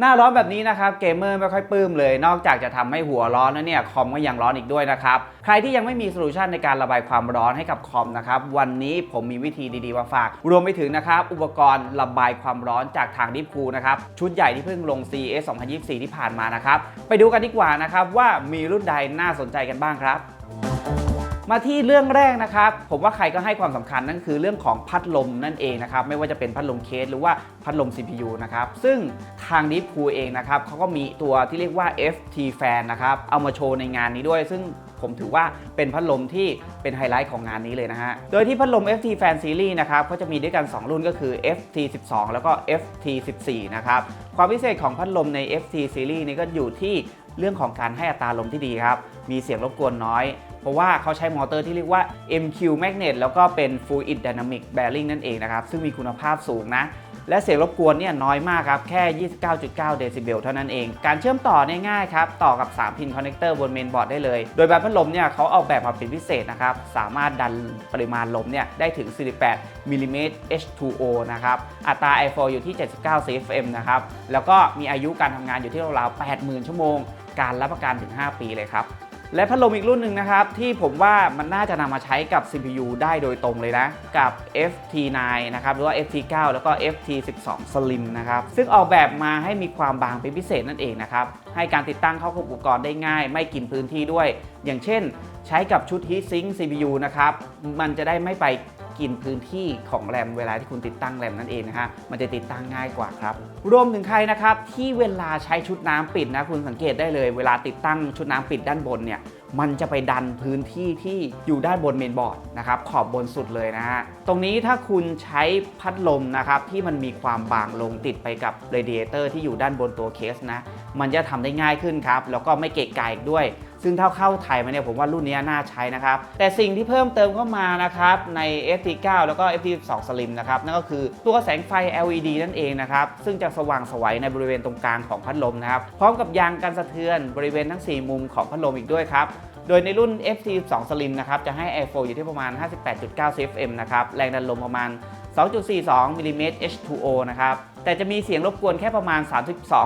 หน้าร้อนแบบนี้นะครับเกมเมอร์ไม่ค่อยปลื้มเลย นอกจากจะทำให้หัวร้อนแล้วเนี่ยคอมก็ยังร้อนอีกด้วยนะครับใครที่ยังไม่มีโซลูชันในการระบายความร้อนให้กับคอมนะครับวันนี้ผมมีวิธีดีๆมาฝาก รวมไปถึงนะครับอุปกรณ์ระบายความร้อนจากทางดิฟคูนะครับชุดใหญ่ที่เพิ่งลง CES 2024 ที่ผ่านมานะครับไปดูกันดีกว่านะครับว่ามีรุ่นใดน่าสนใจกันบ้างครับ มาที่เรื่องแรกนะครับ ผมว่าใครก็ให้ความสำคัญนั่นคือเรื่องของพัดลมนั่นเองนะครับ ไม่ว่าจะเป็นพัดลมเคสหรือว่าพัดลม CPU นะครับ ซึ่งทาง Deep Cool เองนะครับเขาก็มีตัวที่เรียกว่า FT Fan นะครับ เอามาโชว์ในงานนี้ด้วย ซึ่งผมถือว่าเป็นพัดลมที่เป็นไฮไลท์ของงานนี้เลยนะฮะ โดยที่พัดลม FT Fan Series นะครับก็จะมีด้วยกัน 2 รุ่นก็คือ FT 12แล้วก็ FT 14นะครับ ความพิเศษของพัดลมใน FT Series นี่ก็อยู่ที่เรื่องของการให้อัตราลมที่ดีครับ มีเสียงรบกวนน้อย ราะว่าเขาใช้มอเตอร์ที่เรียกว่า MQ Magnet แล้วก็เป็น Fluid Dynamic Bearing นั่นเองนะครับ ซึ่งมีคุณภาพสูงนะ และเสียงรบกวนเนี่ยน้อยมากครับ แค่ 29.9 เดซิเบลเท่านั้นเอง การเชื่อมต่อง่ายๆครับ ต่อกับ 3 พินคอนเนคเตอร์บนเมนบอร์ดได้เลย โดยแบบพัดลมเนี่ยเขาออกแบบมาเป็นพิเศษนะครับ สามารถดันปริมาณลมเนี่ยได้ถึง 48มิลลิเมตร H2O นะครับ อัตรา airflow อยู่ที่ 79 CFM นะครับ แล้วก็มีอายุการทำงานอยู่ที่ราวๆ80,000 ชั่วโมง การรับประกันถึง 5 ปีเลยครับ และพัดลมอีกรุ่นหนึ่งนะครับ ที่ผมว่ามันน่าจะนำมาใช้กับ CPU ได้โดยตรงเลยนะ กับ FT9 นะครับ หรือว่า FT9 แล้วก็ FT12 Slim นะครับ ซึ่งออกแบบมาให้มีความบางเป็นพิเศษนั่นเองนะครับ ให้การติดตั้งเข้ากับอุปกรณ์ได้ง่าย ไม่กินพื้นที่ด้วย อย่างเช่น ใช้กับชุด Heatsink CPU นะครับ มันจะได้ไม่ไป กินพื้นที่ของแรมเวลาที่คุณติดตั้งแรมนั่นเองนะฮะมันจะติดตั้งง่ายกว่าครับ รวมถึงใครนะครับที่เวลาใช้ชุดน้ำปิดนะคุณสังเกตได้เลย เวลาติดตั้งชุดน้ำปิดด้านบนเนี่ยมันจะไปดันพื้นที่ที่อยู่ด้านบนเมนบอร์ดนะครับขอบบนสุดเลยนะฮะตรงนี้ถ้าคุณใช้พัดลมนะครับที่มันมีความบางลงติดไปกับเรเดิเอเตอร์ที่อยู่ด้านบนตัวเคสนะมันจะทำได้ง่ายขึ้นครับแล้วก็ไม่เกะกะอีกด้วย ซึ่งเท่าเข้าไทยมาเนี่ยผมว่ารุ่นนี้น่าใช้นะครับ แต่สิ่งที่เพิ่มเติมเข้ามานะครับใน FT9 แล้วก็ FT2 Slim นะครับนั่นก็คือตัวแสงไฟ LED นั่นเองนะครับซึ่งจะสว่างสวัยในบริเวณตรงกลางของพัดลมนะครับพร้อมกับยางกันสะเทือนบริเวณทั้ง 4 มุมของพัดลมอีกด้วยครับโดยในรุ่น FT2 Slim นะครับ จะให้ Airflow อยู่ที่ประมาณ 58.9 CFM นะครับ แรงดันลมประมาณ 2.42มิลลิเมตร H2O นะครับ แต่จะมีเสียงรบกวนแค่ประมาณ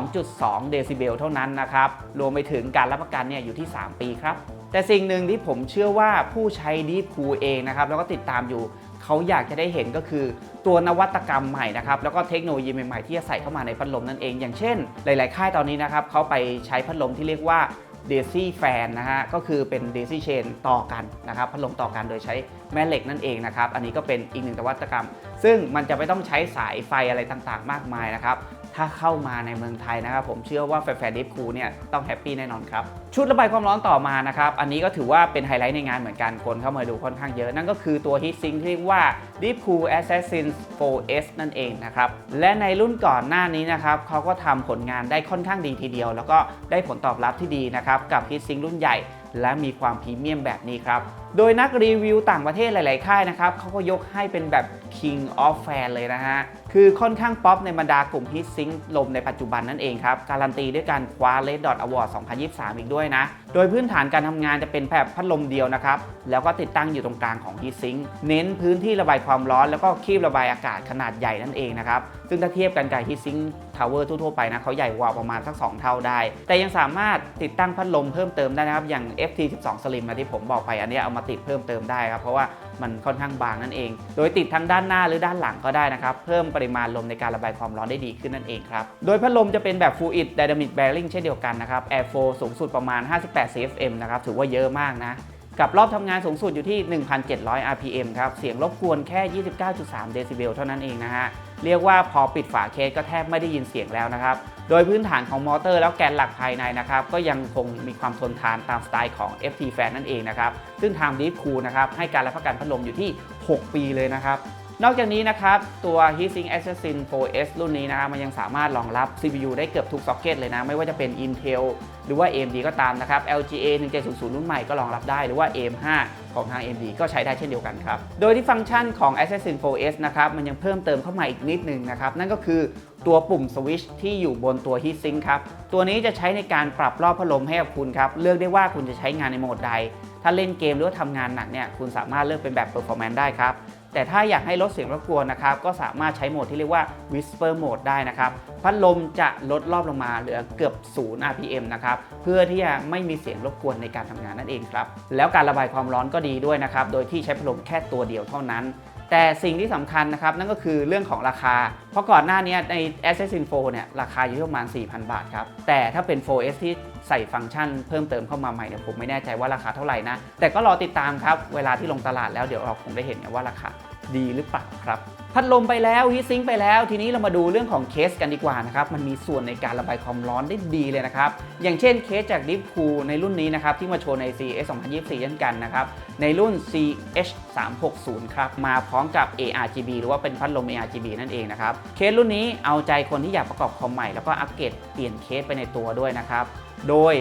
32.2 เดซิเบลเท่านั้นนะครับ รวมไปถึงการรับประกันเนี่ยอยู่ที่ 3 ปีครับ แต่สิ่งหนึ่งที่ผมเชื่อว่าผู้ใช้ Deep c o o เองนะครับ แล้วก็ติดตามอยู่ เขาอยากจะได้เห็นก็คือ ตัวนวัตกรรมใหม่นะครับ แล้วก็เทคโนโลยีใหม่ๆที่จะใส่เข้ามาในพัดลมนั่นเอง อย่างเช่น หลาย ๆ ค่ายตอนนี้นะครับเขาไปใช้พัดลมที่เรียกว่า เดซี่แฟนนะฮะก็คือเป็นเดซี่เชนต่อกันนะครับพัดลมต่อกันโดยใช้แม่เหล็กนั่นเองนะครับ อันนี้ก็เป็นอีกหนึ่งนวัตกรรม ซึ่งมันจะไม่ต้องใช้สายไฟอะไรต่างๆ มากมายนะครับ ถ้าเข้ามาในเมืองไทยนะครับ ผมเชื่อว่าแฟนๆดิฟคูเนี่ยต้องแฮปปี้แน่นอนครับ ชุดระบายความร้อนต่อมานะครับ อันนี้ก็ถือว่าเป็นไฮไลท์ในงานเหมือนกันคนเข้ามาดูค่อนข้างเยอะนั่นก็คือตัว Heat Sink ที่เรียกว่า Deep Cool Assassin 4S นั่นเองนะครับ และในรุ่นก่อนหน้านี้นะครับเขาก็ทำผลงานได้ค่อนข้างดีทีเดียว แล้วก็ได้ผลตอบรับที่ดีนะครับกับ Heat Sink รุ่นใหญ่และมีความพรีเมียมแบบนี้ครับ โดยนักรีวิวต่างประเทศหลาย ๆ ค่ายนะครับเขาก็ยกให้เป็นแบบ King of Fan เลยนะฮะ คือค่อนข้างป๊อปในบรรดากลุ่มฮิตซิงลมในปัจจุบันนั่นเองครับ การันตีด้วยการคว้า Red Dot Award 2023 อีกด้วยนะ โดยพื้นฐานการทำงานจะเป็นแบบพัดลมเดียวนะครับ แล้วก็ติดตั้งอยู่ตรงกลางของฮีทซิงเน้นพื้นที่ระบายความร้อนแล้วก็คีบระบายอากาศขนาดใหญ่นั่นเองนะครับ ซึ่งถ้าเทียบกันกับฮีทซิงทาวเวอร์ทั่วๆไปนะเขาใหญ่กว่าประมาณสัก 2 เท่าได้ แต่ยังสามารถติดตั้งพัดลมเพิ่มเติมได้นะครับอย่าง FT12 Slim นะที่ผมบอกไปอันนี้เอามาติดเพิ่มเติมได้ครับเพราะว่า มันค่อนข้างบางนั่นเอง โดยติดทั้งด้านหน้าหรือด้านหลังก็ได้นะครับ เพิ่มปริมาณลมในการระบายความร้อนได้ดีขึ้นนั่นเองครับ โดยพัดลมจะเป็นแบบ Fluid Dynamic Bearing เช่นเดียวกันนะครับ Airflow สูงสุดประมาณ 58 CFM นะครับถือว่าเยอะมากนะกับรอบทำงานสูงสุดอยู่ที่ 1,700 RPM ครับ เสียงรบกวนแค่ 29.3 เดซิเบลเท่านั้นเองนะฮะ เรียกว่าพอปิดฝาเคสก็แทบไม่ได้ยินเสียงแล้วนะครับ โดยพื้นฐานของมอเตอร์แล้วแกนหลักภายในนะครับ ก็ยังคงมีความทนทานตามสไตล์ของ FT Fan นั่นเองนะครับ ซึ่งทางดีฟคูนะครับให้การรับประกันพัดลมอยู่ที่ 6 ปีเลยนะครับ นอกจากนี้นะครับ ตัว Heatsink Assassin 4S รุ่นนี้นะครับมันยังสามารถรองรับ CPU ได้เกือบทุกซ็อกเก็ตเลยนะ ไม่ว่าจะเป็น Intel หรือว่า AMD ก็ตามนะครับ LGA 1700 รุ่นใหม่ก็รองรับได้หรือว่า AM5 ของทาง AMD ก็ใช้ได้เช่นเดียวกันครับ โดยที่ฟังก์ชันของ Assassin 4S นะครับมันยังเพิ่มเติมเข้ามาอีกนิดนึงนะครับ นั่นก็คือตัวปุ่มสวิชที่อยู่บนตัว Heatsink ครับ ตัวนี้จะใช้ในการปรับรอบพัดลมให้กับคุณครับเลือกได้ว่าคุณจะใช้งานในโหมดใด ถ้าเล่นเกมหรือว่าทำงานหนักเนี่ยคุณสามารถเลือกเป็นแบบ performance ได้ครับ แต่ถ้าอยากให้ลดเสียงรบกวนนะครับก็สามารถใช้โหมดที่เรียกว่า Whisper Mode ได้นะครับพัดลมจะลดรอบลงมาเหลือเกือบ 0 RPM นะครับเพื่อที่จะไม่มีเสียงรบกวนในการทำงานนั่นเองครับแล้วการระบายความร้อนก็ดีด้วยนะครับโดยที่ใช้พัดลมแค่ตัวเดียวเท่านั้น แต่สิ่งที่สำคัญนะครับ นั่นก็คือเรื่องของราคา เพราะก่อนหน้านี้ใน Assassin 4เนี่ยราคาอยู่ที่ประมาณ 4,000 บาทครับ แต่ถ้าเป็น 4S ที่ใส่ฟังก์ชันเพิ่มเติมเข้ามาใหม่เนี่ยผมไม่แน่ใจว่าราคาเท่าไหร่นะ แต่ก็รอติดตามครับ เวลาที่ลงตลาดแล้วเดี๋ยวเราคงได้เห็นกันว่าราคาดีหรือเปล่าครับ พัดลมไปแล้วฮีทซิงค์ไปแล้ว ทีนี้เรามาดูเรื่องของเคสกันดีกว่านะครับ มันมีส่วนในการระบายความร้อนได้ดีเลยนะครับ อย่างเช่นเคสจาก Deep Cool ในรุ่นนี้นะครับ ที่มาโชว์ใน CS 2024เช่นกันนะครับ ในรุ่น CH 360ครับ มาพร้อมกับ ARGB หรือว่าเป็นพัดลม ARGB นั่นเองนะครับ เคสรุ่นนี้เอาใจคนที่อยากประกอบคอมใหม่แล้วก็อัปเกรดเปลี่ยนเคสไปในตัวด้วยนะครับ โดย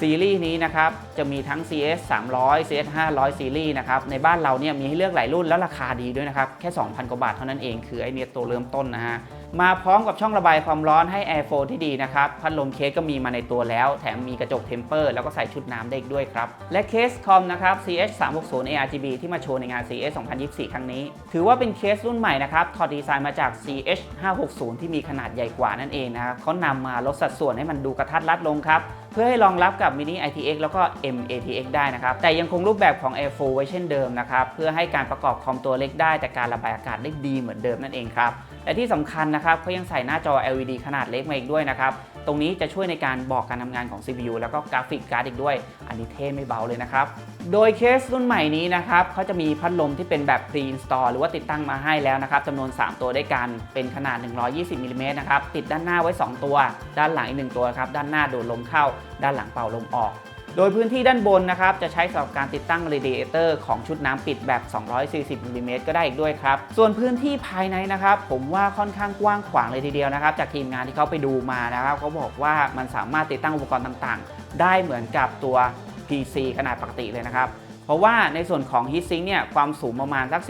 ซีรีส์นี้นะครับจะมีทั้ง CS 300 CS 500 ซีรีส์นะครับในบ้านเราเนี่ยมีให้เลือกหลายรุ่นแล้วราคาดีด้วยนะครับ แค่ 2,000 กว่าบาทเท่านั้นเองคือไอเนี่ยตัวเริ่มต้นนะฮะมาพร้อมกับช่องระบายความร้อนให้ Air Flow ที่ดีนะครับ พัดลมเคสก็มีมาในตัวแล้ว แถมมีกระจกเทมเปอร์แล้วก็ใส่ชุดน้ำได้อีกด้วยครับ และเคสคอมนะครับ CH 360 ARGB ที่มาโชว์ในงาน CES 2024 ครั้งนี้ ถือว่าเป็นเคสรุ่นใหม่นะครับ ถอดดีไซน์มาจาก CH 560ที่มีขนาดใหญ่กว่านั่นเองนะครับเขานำมาลดสัดส่วนให้มันดูกระทัดรัดลงครับ เพื่อให้รองรับกับ Mini ITX แล้วก็ MATX ได้นะครับ แต่ยังคงรูปแบบของ Air f o ไว้เช่นเดิมนะครับ เพื่อให้การประกอบคอมตัวเล็กได้ แต่การระบายอากาศได้ดีเหมือนเดิมนั่นเองครับ และที่สำคัญนะครับเขายังใส่หน้าจอ LED ขนาดเล็กมาอีกด้วยนะครับ ตรงนี้จะช่วยในการบอกการทำงานของ CPU แล้วก็กราฟิกการ์ดอีกด้วย อันนี้เท่ไม่เบาเลยนะครับ โดยเคสรุ่นใหม่นี้นะครับเขาจะมีพัดลมที่เป็นแบบ pre-install หรือว่าติดตั้งมาให้แล้วนะครับจำนวน 3 ตัวด้วยกันเป็นขนาด 120มิลลิเมตรนะครับติดด้านหน้าไว้ 2 ตัว ด้านหลังอีก 1 ตัวครับด้านหน้าดูดลมเข้า ด้านหลังเป่าลมออก โดยพื้นที่ด้านบนนะครับจะใช้สำหรับการติดตั้งรีดิเอเตอร์ของชุดน้ำปิดแบบ 240มิลลิเมตรก็ได้อีกด้วยครับ ส่วนพื้นที่ภายในนะครับ ผมว่าค่อนข้างกว้างขวางเลยทีเดียวนะครับ จากทีมงานที่เขาไปดูมานะครับเขาบอกว่ามันสามารถติดตั้งอุปกรณ์ต่างๆ ได้เหมือนกับตัว PC ขนาดปกติเลยนะครับ เพราะว่าในส่วนของ Heat Sink เนี่ยความสูงประมาณสัก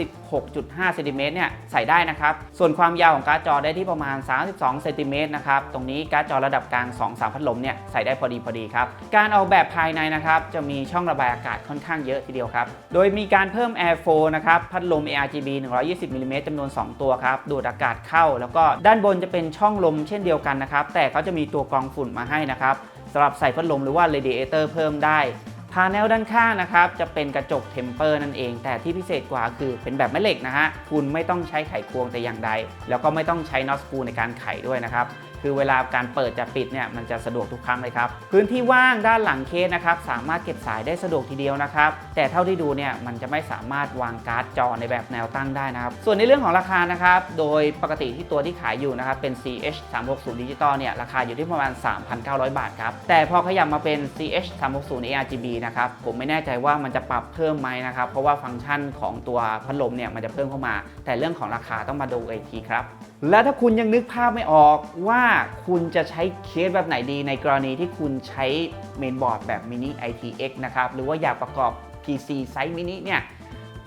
16.5เซนติเมตรเนี่ยใส่ได้นะครับ ส่วนความยาวของการ์ดจอได้ที่ประมาณ 32เซนติเมตรนะครับ ตรงนี้การ์ดจอระดับกลาง 2-3 พัดลมเนี่ยใส่ได้พอดีพอดีครับ การออกแบบภายในนะครับจะมีช่องระบายอากาศค่อนข้างเยอะทีเดียวครับ โดยมีการเพิ่ม Air Flow นะครับพัดลม ARGB 120มิลลิเมตรจำนวน 2 ตัวครับดูดอากาศเข้า แล้วก็ด้านบนจะเป็นช่องลมเช่นเดียวกันนะครับแต่เขาจะมีตัวกรองฝุ่นมาให้นะครับสำหรับใส่พัดลมหรือว่า radiator เพิ่มได้าเนลด้านข้างนะครับ จะเป็นกระจกเทมเปอร์นั่นเอง แต่ที่พิเศษกว่าคือเป็นแบบแม่เหล็กนะฮะคุณไม่ต้องใช้ไขควงแต่อย่างใด แล้วก็ไม่ต้องใช้น็อตสกูในการไขด้วยนะครับ คือเวลาการเปิดจะปิดเนี่ยมันจะสะดวกทุกครั้งเลยครับ พื้นที่ว่างด้านหลังเคสนะครับสามารถเก็บสายได้สะดวกทีเดียวนะครับ แต่เท่าที่ดูเนี่ยมันจะไม่สามารถวางการ์ดจอในแบบแนวตั้งได้นะครับ ส่วนในเรื่องของราคานะครับโดยปกติที่ตัวที่ขายอยู่นะครับเป็น CH 360ดิจิตอลเนี่ยราคาอยู่ที่ประมาณ 3,900 บาทครับ แต่พอขยับมาเป็น CH 360 ARGB นะครับผมไม่แน่ใจว่ามันจะปรับเพิ่มไหมนะครับเพราะว่าฟังก์ชันของตัวพัดลมเนี่ยมันจะเพิ่มเข้ามา แต่เรื่องของราคาต้องมาดูอีกทีครับ และถ้าคุณยังนึกภาพไม่ออกว่าคุณจะใช้เคสแบบไหนดีในกรณีที่คุณใช้เมนบอร์ดแบบ mini ITX นะครับ หรือว่าอยากประกอบ PC ไซส์มินิเนี่ย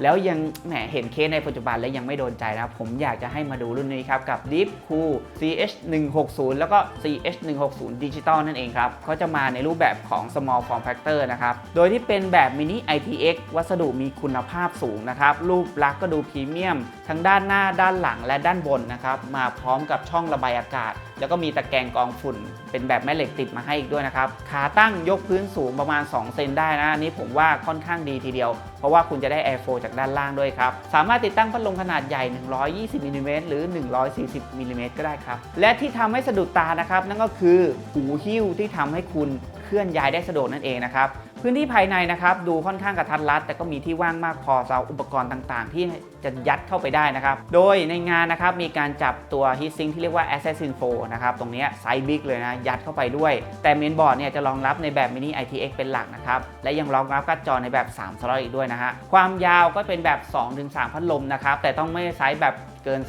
แล้วยังแหมเห็นเคสในปัจจุบันแล้วยังไม่โดนใจนะผมอยากจะให้มาดูรุ่นนี้ครับ กับ Deep Cool CH 160แล้วก็ CH 160 Digital นั่นเองครับเขาจะมาในรูปแบบของ Small Form Factor นะครับ โดยที่เป็นแบบ Mini ITX วัสดุมีคุณภาพสูงนะครับ รูปลักษณ์ก็ดูพรีเมียม ทั้งด้านหน้าด้านหลังและด้านบนนะครับ มาพร้อมกับช่องระบายอากาศ แล้วก็มีตะแกรงกองฝุ่น เป็นแบบแม่เหล็กติดมาให้อีกด้วยนะครับ ขาตั้งยกพื้นสูงประมาณ 2 เซนได้นะอันนี้ผมว่าค่อนข้างดีทีเดียว เพราะว่าคุณจะได้ Air Flow จากด้านล่างด้วยครับ สามารถติดตั้งพัดลมขนาดใหญ่ 120มิลลิเมตรหรือ 140มิลลิเมตรก็ได้ครับ และที่ทำให้สะดุดตานะครับ นั่นก็คือหูหิ้วที่ทำให้คุณเคลื่อนย้ายได้สะดวกนั่นเองนะครับ พื้นที่ภายในนะครับดูค่อนข้างกระทัดรัด แต่ก็มีที่ว่างมากพอสำหรับอุปกรณ์ต่างๆ ที่จะยัดเข้าไปได้นะครับ โดยในงานนะครับมีการจับตัว Heat Sink ที่เรียกว่า Assassin 4นะครับตรงนี้ไซส์บิ๊กเลยนะ ยัดเข้าไปด้วย แต่เมนบอร์ดเนี่ยจะรองรับในแบบ Mini ITX เป็นหลักนะครับ และยังรองรับการ์ดจอในแบบ 3 สล็อตอีกด้วยนะฮะความยาวก็เป็นแบบ 2-3 พัดลมนะครับแต่ต้องไม่ไซส์แบบเกิน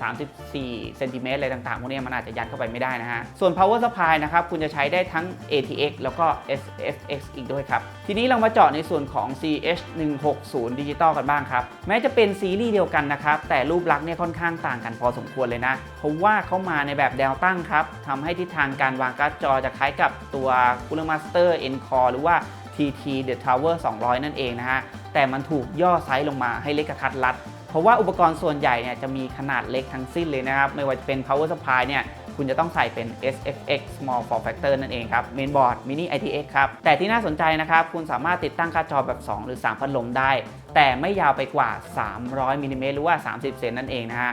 34 เซนติเมตรอะไรต่างๆ พวกนี้มันอาจจะยัดเข้าไปไม่ได้นะฮะส่วน power supply นะครับคุณจะใช้ได้ทั้ง ATX แล้วก็ SFX อีกด้วยครับทีนี้ี้เรามาเจาะในส่วนของ CH 160 ดิจิตอลกันบ้างครับ แม้จะเป็นซีรีส์เดียวกันนะครับ แต่รูปลักษณ์เนี่ยค่อนข้างต่างกันพอสมควรเลยนะ เพราะว่าเขามาในแบบแนวตั้งครับทำให้ทิศทางการวางการ์ดจอจะคล้ายกับตัว Cooler Master Encore หรือว่า TT The Tower 200 นั่นเองนะฮะ แต่มันถูกย่อไซส์ลงมาให้เล็กกระทัดรัด เพราะว่าอุปกรณ์ส่วนใหญ่เนี่ยจะมีขนาดเล็กทั้งสิ้นเลยนะครับ ไม่ว่าจะเป็น power supply เนี่ย คุณจะต้องใส่เป็น SFX small form factor นั่นเองครับ mainboard mini ITX ครับ แต่ที่น่าสนใจนะครับ คุณสามารถติดตั้งการ์ดจอแบบ 2 หรือ 3 พัดลมได้ แต่ไม่ยาวไปกว่า 300มิลลิเมตรหรือว่า 30 เซนนั่นเองนะฮะ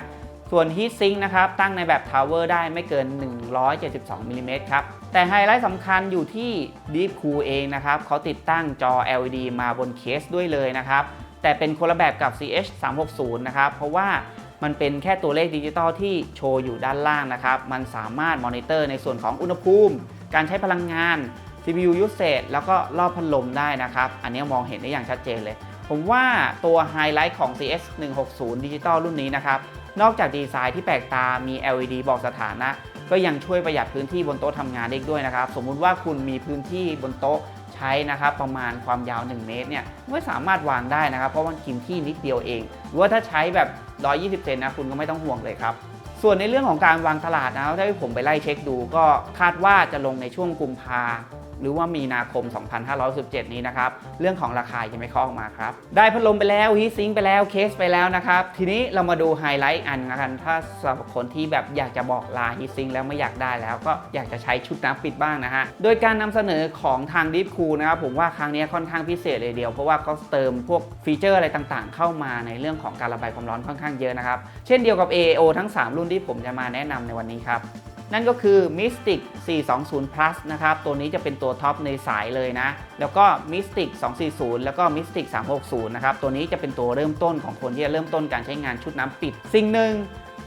ส่วน Heat Sink นะครับ ตั้งในแบบ Tower ได้ไม่เกิน 172มิลลิเมตรครับ แต่ไฮไลท์สำคัญอยู่ที่ Deep Cool เองนะครับเขาติดตั้งจอ LED มาบนเคสด้วยเลยนะครับแต่เป็นคนละแบบกับ CH 360นะครับเพราะว่า มันเป็นแค่ตัวเลขดิจิตอลที่โชว์อยู่ด้านล่างนะครับ มันสามารถมอนิเตอร์ในส่วนของอุณหภูมิ การใช้พลังงาน CPU usage แล้วก็รอบพัดลมได้นะครับ อันนี้มองเห็นได้อย่างชัดเจนเลย ผมว่าตัวไฮไลท์ของ CS 160ดิจิตอลรุ่นนี้นะครับ นอกจากดีไซน์ที่แปลกตา มี LED บอกสถานะ ก็ยังช่วยประหยัดพื้นที่บนโต๊ะทำงานได้อีกด้วยนะครับ สมมุติว่าคุณมีพื้นที่บนโต๊ะใช้นะครับประมาณความยาว 1 เมตรเนี่ยไม่สามารถวางได้นะครับ เพราะมันกินที่นิดเดียวเอง หรือว่าถ้าใช้แบบ 120 เซนนะคุณก็ไม่ต้องห่วงเลยครับ ส่วนในเรื่องของการวางตลาดนะถ้าผมไปไล่เช็คดู ก็คาดว่าจะลงในช่วงกุมภา หรือว่ามีนาคม 2517 นี้นะครับ เรื่องของราคายังไม่เคาะออกมาครับ ได้พัดลมไปแล้วฮีซิงไปแล้วเคสไปแล้วนะครับ ทีนี้เรามาดูไฮไลท์อันนะครับถ้าสำหรับคนที่แบบอยากจะบอกลาฮีซิงแล้วไม่อยากได้แล้วก็อยากจะใช้ชุดน้ำปิดบ้างนะฮะ โดยการนำเสนอของทาง Deep Cool นะครับผมว่าครั้งนี้ค่อนข้างพิเศษเลยเดียว เพราะว่าเขาเติมพวกฟีเจอร์อะไรต่างๆ เข้ามาในเรื่องของการระบายความร้อนค่อนข้างเยอะนะครับ เช่นเดียวกับ AO ทั้ง 3 รุ่นที่ผมจะมาแนะนำในวันนี้ครับ นั่นก็คือ Mystic 420 Plus นะครับ ตัวนี้จะเป็นตัวท็อปในสายเลยนะ แล้วก็ Mystic 240 แล้วก็ Mystic 360 นะครับ ตัวนี้จะเป็นตัวเริ่มต้นของคนที่จะเริ่มต้นการใช้งานชุดน้ำปิด สิ่งหนึ่ง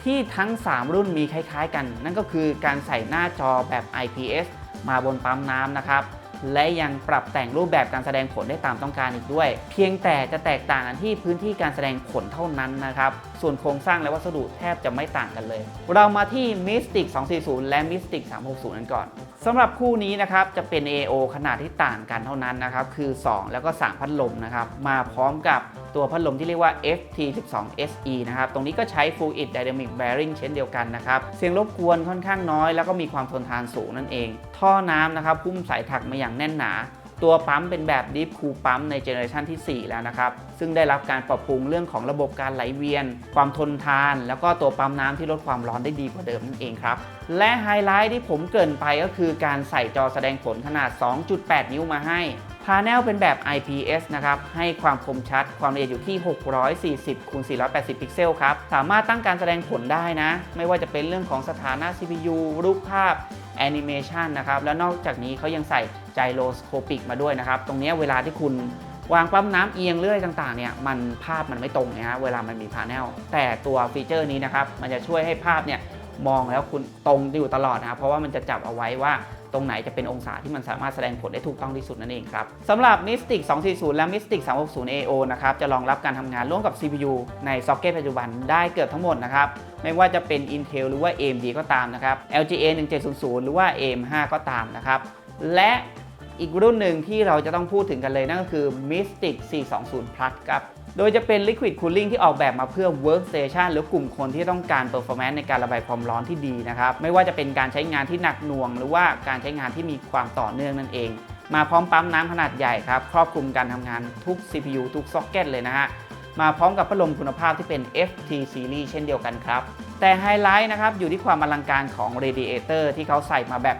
ที่ทั้ง 3 รุ่นมีคล้ายๆกัน นั่นก็คือการใส่หน้าจอแบบ IPS มาบนปั๊มน้ำนะครับ และยังปรับแต่งรูปแบบการแสดงผลได้ตามต้องการอีกด้วย เพียงแต่จะแตกต่างกันที่พื้นที่การแสดงผลเท่านั้นนะครับ ส่วนโครงสร้างและวัสดุแทบจะไม่ต่างกันเลย เรามาที่ Mystic 240 และ Mystic 360 กันก่อน สำหรับคู่นี้นะครับจะเป็น AO ขนาดที่ต่างกันเท่านั้นนะครับคือ 2 แล้วก็ 3 พัดลมนะครับมาพร้อมกับตัวพัดลมที่เรียกว่า FT12 SE นะครับตรงนี้ก็ใช้ Fluid Dynamic Bearing เช่นเดียวกันนะครับเสียงรบกวนค่อนข้างน้อย แล้วก็มีความทนทานสูงนั่นเอง ท่อน้ำนะครับพุ่มสายถักมาอย่างแน่นหนา ตัวปั๊มเป็นแบบ Deep Cool ปั๊มในเจเนอเรชันที่ 4 แล้วนะครับ ซึ่งได้รับการปรับปรุงเรื่องของระบบการไหลเวียน ความทนทาน แล้วก็ตัวปั๊มน้ำที่ลดความร้อนได้ดีกว่าเดิมนั่นเองครับ และไฮไลท์ที่ผมเกินไปก็คือการใส่จอแสดงผลขนาด 2.8 นิ้วมาให้ พาเนลเป็นแบบ IPS นะครับ ให้ความคมชัด ความละเอียดอยู่ที่ 640คูณ480 พิกเซลครับ สามารถตั้งการแสดงผลได้นะ ไม่ว่าจะเป็นเรื่องของสถานะ CPU รูปภาพแอนิเมชันนะครับ แล้วนอกจากนี้เขายังใส่ไจโรสโคปิกมาด้วยนะครับ ตรงนี้เวลาที่คุณวางปั๊มน้ำเอียงเลื่อยต่างๆเนี่ยมันภาพมันไม่ตรงนะฮะเวลามันมีพาเนลแต่ตัวฟีเจอร์นี้นะครับมันจะช่วยให้ภาพเนี่ยมองแล้วคุณตรงอยู่ตลอดนะครับเพราะว่ามันจะจับเอาไว้ว่า ตรงไหนจะเป็นองศาที่มันสามารถแสดงผลได้ถูกต้องที่สุดนั่นเองครับสำหรับ Mystic 240 และ Mystic 360 AO นะครับจะรองรับการทำงานร่วมกับ CPU ในซ็อกเก็ตปัจจุบันได้เกือบทั้งหมดนะครับไม่ว่าจะเป็น Intel หรือว่า AMD ก็ตามนะครับ LGA 1700 หรือว่า AM5 ก็ตามนะครับและอีกรุ่นหนึ่งที่เราจะต้องพูดถึงกันเลยนั่นก็คือ Mystic 420 Plus ครับ โดยจะเป็น Liquid Cooling ที่ออกแบบมาเพื่อ Workstation หรือกลุ่มคนที่ต้องการ Performance ในการระบายความร้อนที่ดีนะครับ ไม่ว่าจะเป็นการใช้งานที่หนักหน่วง หรือว่าการใช้งานที่มีความต่อเนื่องนั่นเอง มาพร้อมปั๊มน้ำขนาดใหญ่ครับ ครอบคลุมการทำงานทุก CPU ทุกซ็อกเก็ตเลยนะฮะ มาพร้อมกับพัดลมคุณภาพที่เป็น FT Series เช่นเดียวกันครับ แต่ไฮไลท์นะครับอยู่ที่ความอลังการของ Radiator ที่เขาใส่มาแบบ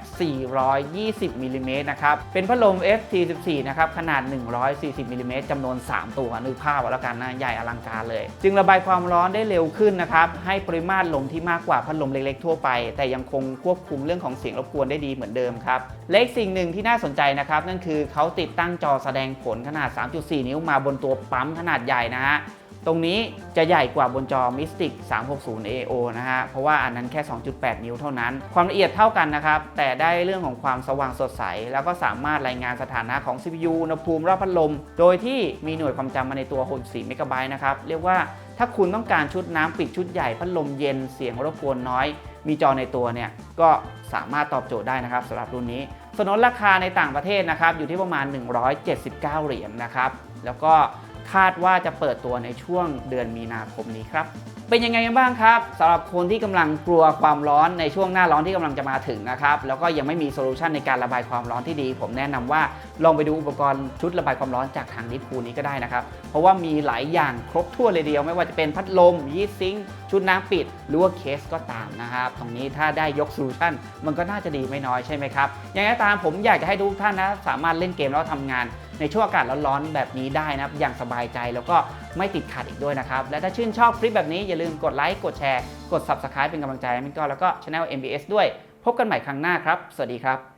420มิลลิเมตรนะครับ เป็นพัดลม FT14 นะครับ ขนาด 140มิลลิเมตรจำนวน 3 ตัวนึกภาพเอาแล้วกันนะใหญ่อลังการเลย จึงระบายความร้อนได้เร็วขึ้นนะครับ ให้ปริมาตรลมที่มากกว่าพัดลมเล็กๆทั่วไป แต่ยังคงควบคุมเรื่องของเสียงรบกวนได้ดีเหมือนเดิมครับและอีกสิ่งหนึ่งที่น่าสนใจนะครับนั่นคือเขาติดตั้งจอแสดงผลขนาด 3.4 นิ้วมาบนตัวปั๊มขนาดใหญ่นะฮะ ตรงนี้จะใหญ่กว่าบนจอ Mystic 360 AO นะฮะ เพราะว่าอันนั้นแค่ 2.8 นิ้วเท่านั้น ความละเอียดเท่ากันนะครับ แต่ได้เรื่องของความสว่างสดใส แล้วก็สามารถรายงานสถานะของ CPU อุณหภูมิรอบพัดลม โดยที่มีหน่วยความจำมาในตัว 64 เมกะไบต์นะครับ เรียกว่าถ้าคุณต้องการชุดน้ำปิดชุดใหญ่พัดลมเย็นเสียงรบกวนน้อย มีจอในตัวเนี่ยก็สามารถตอบโจทย์ได้นะครับสำหรับรุ่นนี้สนนราคาในต่างประเทศนะครับอยู่ที่ประมาณ 179 เหรียญนะครับแล้วก็ คาดว่าจะเปิดตัวในช่วงเดือนมีนาคมนี้ครับ เป็นยังไงกันบ้างครับสำหรับคนที่กำลังกลัวความร้อนในช่วงหน้าร้อนที่กำลังจะมาถึงนะครับแล้วก็ยังไม่มีโซลูชันในการระบายความร้อนที่ดี ผมแนะนำว่าลองไปดูอุปกรณ์ชุดระบายความร้อนจากทางดิพูนี้ก็ได้นะครับ เพราะว่ามีหลายอย่างครบถ้วนเลยเดียว ไม่ว่าจะเป็นพัดลมยีสต์ซิงชุดน้ำปิด หรือว่าเคสก็ตามนะครับตรงนี้ถ้าได้ยกโซลูชันมันก็น่าจะดีไม่น้อยใช่ไหมครับยังไงตามผมอยากจะให้ทุกท่านนะสามารถเล่นเกมแล้วทำงานในช่วงอากาศร้อนๆแบบนี้ได้นะครับอย่างสบายใจแล้วก็ ไม่ติดขัดอีกด้วยนะครับ และถ้าชื่นชอบคลิปแบบนี้อย่าลืมกดไลค์กดแชร์ กด Subscribe เป็นกำลังใจให้มินก็แล้วก็ช anel MBS ด้วย พบกันใหม่ครั้งหน้าครับ สวัสดีครับ